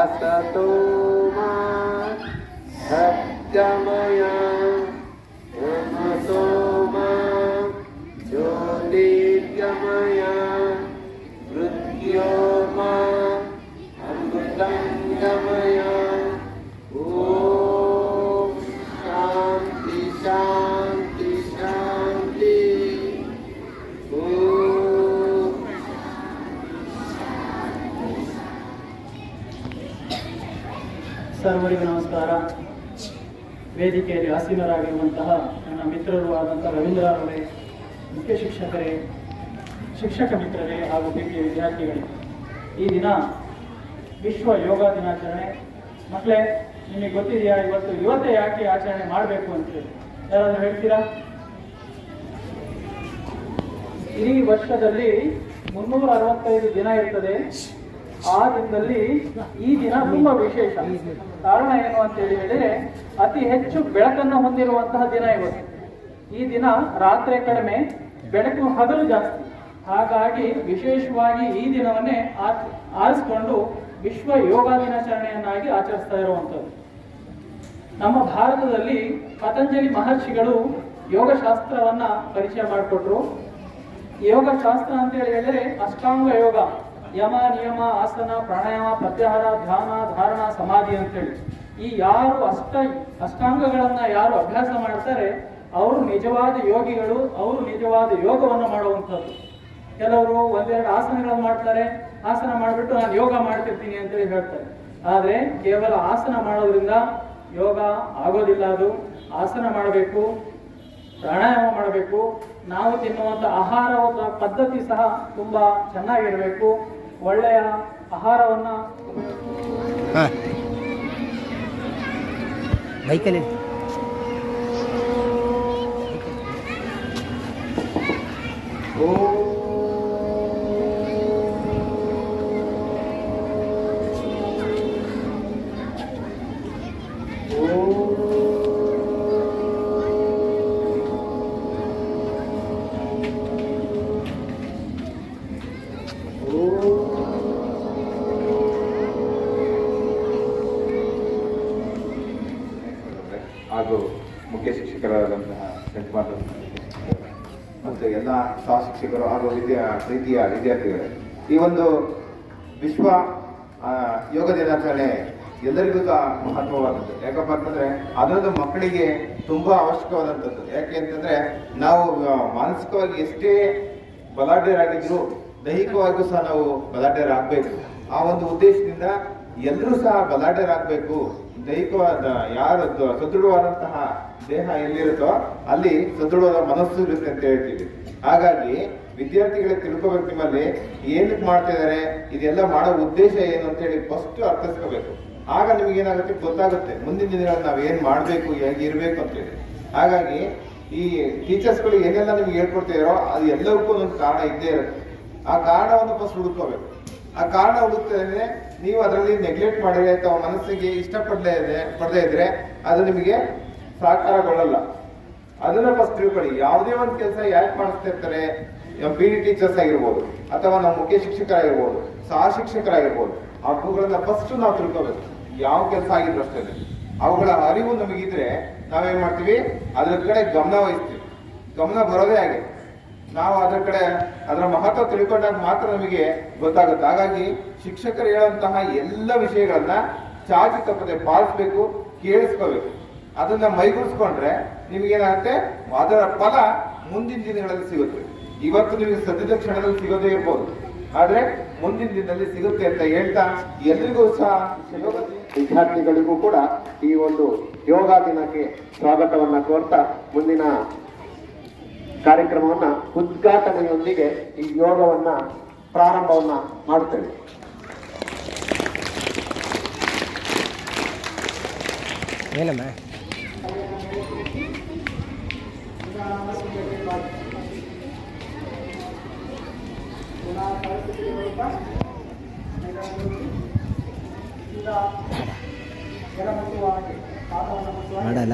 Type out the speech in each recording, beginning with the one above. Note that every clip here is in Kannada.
असतो मा सत्यमय ಸರ್ವರಿಗೂ ನಮಸ್ಕಾರ. ವೇದಿಕೆಯಲ್ಲಿ ಆಸೀನರಾಗಿರುವಂತಹ ನನ್ನ ಮಿತ್ರರು ಆದಂತಹ ರವೀಂದ್ರರವರೇ ಮುಖ್ಯ ಶಿಕ್ಷಕರೇ, ಶಿಕ್ಷಕ ಮಿತ್ರರೇ ಹಾಗೂ ಪ್ರೀತಿಯ ವಿದ್ಯಾರ್ಥಿಗಳೇ, ಈ ದಿನ ವಿಶ್ವ ಯೋಗ ದಿನಾಚರಣೆ. ಮಕ್ಕಳೇ, ನಿಮಗೆ ಗೊತ್ತಿದೆಯಾ, ಇವತ್ತು ಯುವತೆ ಯಾಕೆ ಆಚರಣೆ ಮಾಡಬೇಕು ಅಂತೇಳಿ? ಯಾರಾದರೂ ಹೇಳ್ತೀರಾ? ಇಡೀ ವರ್ಷದಲ್ಲಿ ಮುನ್ನೂರ ಅರವತ್ತೈದು ದಿನ ಇರ್ತದೆ. ಆ ದಿನದಲ್ಲಿ ಈ ದಿನ ತುಂಬಾ ವಿಶೇಷ. ಕಾರಣ ಏನು ಅಂತ ಹೇಳಿ ಹೇಳಿದ್ರೆ, ಅತಿ ಹೆಚ್ಚು ಬೆಳಕನ್ನು ಹೊಂದಿರುವಂತಹ ದಿನ ಇವತ್ತು. ಈ ದಿನ ರಾತ್ರಿ ಕಡಿಮೆ ಬೆಳಕು ಹಗಲು ಜಾಸ್ತಿ. ಹಾಗಾಗಿ ವಿಶೇಷವಾಗಿ ಈ ದಿನವನ್ನೇ ಆರಿಸಿಕೊಂಡು ವಿಶ್ವ ಯೋಗ ದಿನಾಚರಣೆಯನ್ನಾಗಿ ಆಚರಿಸ್ತಾ ಇರುವಂಥದ್ದು. ನಮ್ಮ ಭಾರತದಲ್ಲಿ ಪತಂಜಲಿ ಮಹರ್ಷಿಗಳು ಯೋಗಶಾಸ್ತ್ರವನ್ನ ಪರಿಚಯ ಮಾಡಿಕೊಟ್ರು. ಯೋಗ ಶಾಸ್ತ್ರ ಅಂತ ಹೇಳಿ ಹೇಳಿದ್ರೆ ಅಷ್ಟಾಂಗ ಯೋಗ. ಯಮ, ನಿಯಮ, ಆಸನ, ಪ್ರಾಣಾಯಾಮ ಪ್ರತ್ಯಾಹಾರ ಧ್ಯಾನ, ಧಾರಣ, ಸಮಾಧಿ ಅಂತೇಳಿ. ಈ ಯಾರು ಅಷ್ಟ, ಅಷ್ಟಾಂಗಗಳನ್ನ ಯಾರು ಅಭ್ಯಾಸ ಮಾಡ್ತಾರೆ, ಅವರು ನಿಜವಾದ ಯೋಗಿಗಳು, ಅವರು ನಿಜವಾದ ಯೋಗವನ್ನು ಮಾಡುವಂಥದ್ದು. ಕೆಲವರು ಒಂದೆರಡು ಆಸನಗಳನ್ನು ಮಾಡ್ತಾರೆ, ಆಸನ ಮಾಡಿಬಿಟ್ಟು ನಾನು ಯೋಗ ಮಾಡ್ತಿರ್ತೀನಿ ಅಂತೇಳಿ ಹೇಳ್ತಾರೆ. ಆದರೆ ಕೇವಲ ಆಸನ ಮಾಡೋದ್ರಿಂದ ಯೋಗ ಆಗೋದಿಲ್ಲ ಅದು. ಆಸನ ಮಾಡಬೇಕು, ಪ್ರಾಣಾಯಾಮ ಮಾಡಬೇಕು, ನಾವು ತಿನ್ನುವಂಥ ಆಹಾರ ಪದ್ಧತಿ ಸಹ ತುಂಬಾ ಚೆನ್ನಾಗಿರಬೇಕು. ಒಳ್ಳೆಯ ಆಹಾರವನ್ನು ಹಾಂ. ಬೈಕಲ್ಲಿ ಹಾಗೂ ಶಿಕ್ಷಕರಾದಂತಹ ಮತ್ತು ಎಲ್ಲ ಸಹ ಶಿಕ್ಷಕರು ಹಾಗೂ ವಿದ್ಯಾ ಪ್ರೀತಿಯ ವಿದ್ಯಾರ್ಥಿಗಳು, ಈ ಒಂದು ವಿಶ್ವ ಯೋಗ ದಿನಾಚರಣೆ ಎಲ್ಲರಿಗೂ ಸಹ ಮಹತ್ವವಾದದ್ದು. ಯಾಕಪ್ಪ ಅಂತಂದ್ರೆ, ಅದರದ್ದು ಮಕ್ಕಳಿಗೆ ತುಂಬಾ ಅವಶ್ಯಕವಾದಂಥದ್ದು. ಯಾಕೆ ಅಂತಂದ್ರೆ, ನಾವು ಮಾನಸಿಕವಾಗಿ ಎಷ್ಟೇ ಬಲಾಢ್ಯರಾಗಿದ್ರು ದೈಹಿಕವಾಗಿಯೂ ಸಹ ನಾವು ಬಲಾಢ್ಯರಾಗಬೇಕು. ಆ ಒಂದು ಉದ್ದೇಶದಿಂದ ಎಲ್ಲರೂ ಸಹ ಬಲಾಢ್ಯರಾಗಬೇಕು ದೈಹಿಕವಾದ ಯಾರು ಸದೃಢವಾದಂತಹ ದೇಹ ಎಲ್ಲಿರುತ್ತೋ ಅಲ್ಲಿ ಸದೃಢವಾದ ಮನಸ್ಸು ಇರುತ್ತೆ ಅಂತ ಹೇಳ್ತೀವಿ. ಹಾಗಾಗಿ ವಿದ್ಯಾರ್ಥಿಗಳಿಗೆ ತಿಳ್ಕೋಬೇಕು ನಿಮ್ಮಲ್ಲಿ ಏನಕ್ಕೆ ಮಾಡ್ತಾ ಇದ್ದಾರೆ ಇದೆಲ್ಲ ಮಾಡೋ ಉದ್ದೇಶ ಏನು ಅಂತ ಹೇಳಿ ಫಸ್ಟ್ ಅರ್ಥಿಸ್ಕೋಬೇಕು. ಆಗ ನಿಮ್ಗೆ ಏನಾಗುತ್ತೆ? ಗೊತ್ತಾಗುತ್ತೆ. ಮುಂದಿನ ದಿನಗಳಲ್ಲಿ ನಾವು ಏನು ಮಾಡ್ಬೇಕು, ಹೇಗೆ ಇರಬೇಕು ಅಂತ ಹೇಳಿ. ಹಾಗಾಗಿ ಈ ಟೀಚರ್ಸ್ಗಳು ಏನೆಲ್ಲ ನಿಮ್ಗೆ ಹೇಳ್ಕೊಡ್ತಾ ಇರೋ ಅದು ಎಲ್ಲವಕ್ಕೂ ಒಂದು ಕಾರಣ ಇದ್ದೇ ಇರುತ್ತೆ. ಆ ಕಾರಣವನ್ನು ಫಸ್ಟ್ ಹುಡುಕೋಬೇಕು. ಆ ಕಾರಣ ಹುಡುಕ್ತಾ ಇದ್ರೆ ನೀವು ಅದರಲ್ಲಿ ನೆಗ್ಲೆಕ್ಟ್ ಮಾಡಿದ್ರೆ ಅಥವಾ ಮನಸ್ಸಿಗೆ ಇಷ್ಟಪಡದೇ ಇದೆ, ಪಡದೇ ಇದ್ರೆ ಅದು ನಿಮಗೆ ಸಾಕಾರಗೊಳ್ಳಲ್ಲ. ಅದನ್ನ ಫಸ್ಟ್ ತಿಳ್ಕೊಳ್ಳಿ. ಯಾವುದೇ ಒಂದು ಕೆಲಸ ಯಾಕೆ ಮಾಡಿಸ್ತಾ ಇರ್ತಾರೆ? ಪಿ ಡಿ ಟೀಚರ್ಸ್ ಆಗಿರ್ಬೋದು, ಅಥವಾ ನಮ್ಮ ಮುಖ್ಯ ಶಿಕ್ಷಕರಾಗಿರ್ಬೋದು, ಸಹ ಶಿಕ್ಷಕರಾಗಿರ್ಬೋದು ಅವುಗಳನ್ನ ಫಸ್ಟ್ ನಾವು ತಿಳ್ಕೋಬೇಕು. ಯಾವ ಕೆಲಸ ಆಗಿದ್ರು ಅಷ್ಟೇ. ಅವುಗಳ ಅರಿವು ನಮಗಿದ್ರೆ ನಾವೇನ್ ಮಾಡ್ತೀವಿ? ಅದ್ರ ಕಡೆ ಗಮನ ವಹಿಸ್ತೀವಿ. ಗಮನ ಬರೋದೇ ಹಾಗೆ. ನಾವು ಅದರ ಕಡೆ ಅದರ ಮಹತ್ವ ತಿಳ್ಕೊಂಡಾಗ ಮಾತ್ರ ನಮಗೆ ಗೊತ್ತಾಗುತ್ತೆ. ಹಾಗಾಗಿ ಶಿಕ್ಷಕರು ಹೇಳುವಂತಹ ಎಲ್ಲ ವಿಷಯಗಳನ್ನ ಚಾಚಿ ತಪ್ಪದೆ ಪಾಲಿಸ್ಬೇಕು, ಕೇಳಿಸ್ಕೋಬೇಕು. ಅದನ್ನ ಮೈಗೂಡಿಸ್ಕೊಂಡ್ರೆ ನಿಮಗೇನಾಗುತ್ತೆ? ಅದರ ಫಲ ಮುಂದಿನ ದಿನಗಳಲ್ಲಿ ಸಿಗುತ್ತೆ. ಇವತ್ತು ನಿಮಗೆ ಸದ್ಯದ ಕ್ಷಣದಲ್ಲಿ ಸಿಗೋದೇ ಇರ್ಬೋದು. ಆದ್ರೆ ಮುಂದಿನ ದಿನದಲ್ಲಿ ಸಿಗುತ್ತೆ ಅಂತ ಹೇಳ್ತಾ ಎಲ್ರಿಗೂ ಸಹ ವಿದ್ಯಾರ್ಥಿಗಳಿಗೂ ಕೂಡ ಈ ಒಂದು ಯೋಗ ದಿನಕ್ಕೆ ಸ್ವಾಗತವನ್ನ ಕೋರ್ತಾ ಮುಂದಿನ ಕಾರ್ಯಕ್ರಮವನ್ನ ಉದ್ಘಾಟನೆಯೊಂದಿಗೆ ಈ ಯೋಗವನ್ನು ಪ್ರಾರಂಭವನ್ನ ಮಾಡುತ್ತೇವೆ. ಮಾಡಲ್ಲ.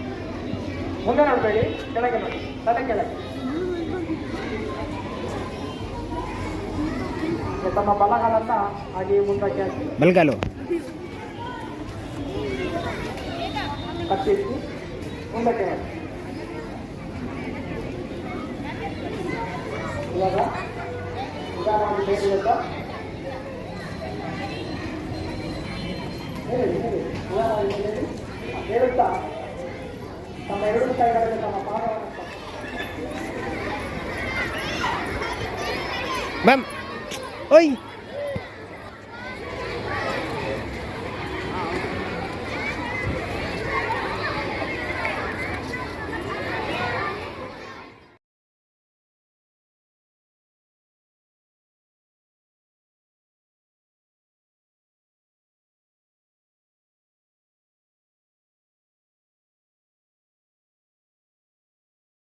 ಮುಂದೆ ನೋಡಬೇಡಿ ಕೆಳಗೆ ನೋಡಿ ತಲೆ ಕೆಳಗೆ ಈಗ ತಮ್ಮ ಬಲಗಾಲನ್ನ ಹಾಗೆ ಮುಂದಕ್ಕೆ ಹಾಕಿ ಬಲ್ಗಾಲು ಕತ್ತಿರಿಸಿ ಮುಂದಕ್ಕೆ ಮಾಡಿ ಇವಾಗ ನಿಧಾನವಾಗಿ ಬೇಗ ಹೇಳಿ ಹೇಳಿ ನಿಧಾನವಾಗಿ ಹೇಳಿ na mayroon tayo ng mga para. Ma'am! Oy!